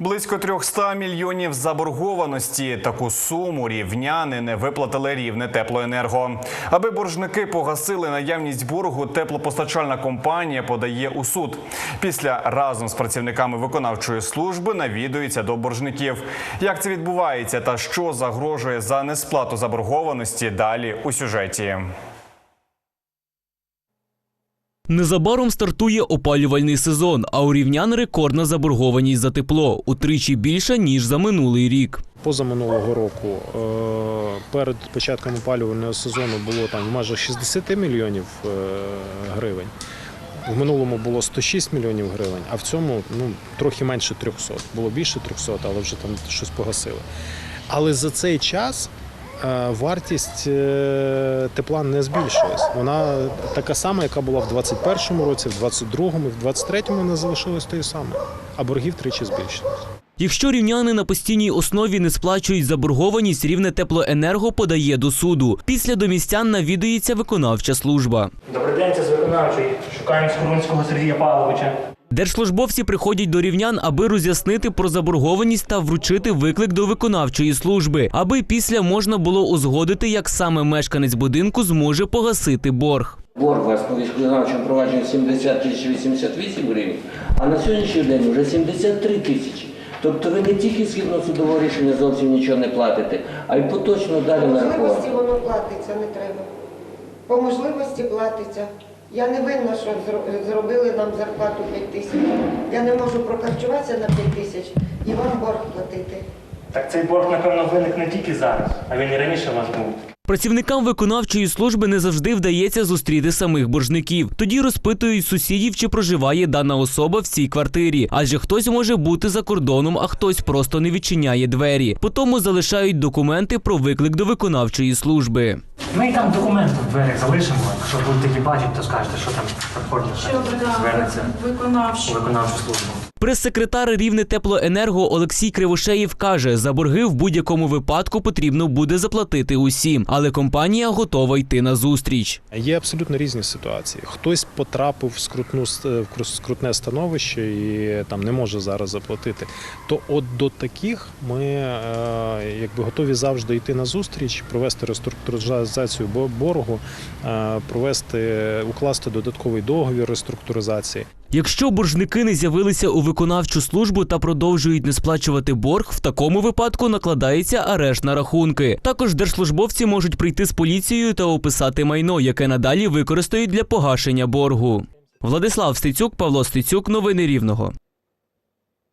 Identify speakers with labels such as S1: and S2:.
S1: Близько 300 мільйонів заборгованості. Таку суму рівняни не виплатили рівне теплоенерго. Аби боржники погасили наявність боргу, теплопостачальна компанія подає у суд. Після разом з працівниками виконавчої служби навідується до боржників. Як це відбувається та що загрожує за несплату заборгованості? Далі у сюжеті.
S2: Незабаром стартує опалювальний сезон, а у рівнян рекордна заборгованість за тепло утричі більша ніж за минулий рік.
S3: Позаминулого року е, перед початком опалювального сезону було там майже 60 мільйонів е, гривень. В минулому було 106 мільйонів гривень, а в цьому ну, трохи менше 300. Було більше 300, але вже там щось погасили. Але за цей час вартість е, тепла не збільшилась. Вона така сама, яка була в 2021 році, в 2022 і в 2023 вона залишилась тою самою, а боргів тричі збільшились.
S2: Якщо рівняни на постійній основі не сплачують заборгованість, рівне теплоенерго подає до суду. Після до містян навідується виконавча служба.
S4: Добрий день, це з виконавчої. Шукаємо Скорунського Сергія Павловича.
S2: Держслужбовці приходять до рівнян, аби роз'яснити про заборгованість та вручити виклик до виконавчої служби, аби після можна було узгодити, як саме мешканець будинку зможе погасити борг.
S5: Борг у вас по військовознавчому провадженню 70 тисяч 88 гривень, а на сьогоднішній день вже 73 тисячі. Тобто ви не тільки згідно судового рішення зовсім нічого не платите, а й поточно далі
S6: По можливості воно платиться, не треба. По можливості платиться. Я не винна, що зробили нам зарплату 5 тисяч. Я не можу прокарчуватися на 5 тисяч і вам борг платити.
S4: Так цей борг, напевно, виник не тільки зараз, а він і раніше у вас був.
S2: Працівникам виконавчої служби не завжди вдається зустріти самих боржників. Тоді розпитують сусідів, чи проживає дана особа в цій квартирі, адже хтось може бути за кордоном, а хтось просто не відчиняє двері. Потому залишають документи про виклик до виконавчої служби.
S4: Ми там документи в дверях залишимо. Якщо будете такі бачити, то скажете, що там приходять, звернеться у виконавчу службу.
S2: Прес-секретар Рівне теплоенерго Олексій Кривошеєв каже, за борги в будь-якому випадку потрібно буде заплатити усім, але компанія готова йти на зустріч.
S3: Є абсолютно різні ситуації. Хтось потрапив в скрутну в скрутне становище і там не може зараз заплатити. То от до таких ми е, якби готові завжди йти на зустріч, провести реструктуризацію боргу, е, провести укласти додатковий договір реструктуризації.
S2: Якщо боржники не з'явилися у виконавчу службу та продовжують не сплачувати борг, в такому випадку накладається арешт на рахунки. Також держслужбовці можуть прийти з поліцією та описати майно, яке надалі використають для погашення боргу. Владислав Стецюк, Павло Стецюк, новини Рівного.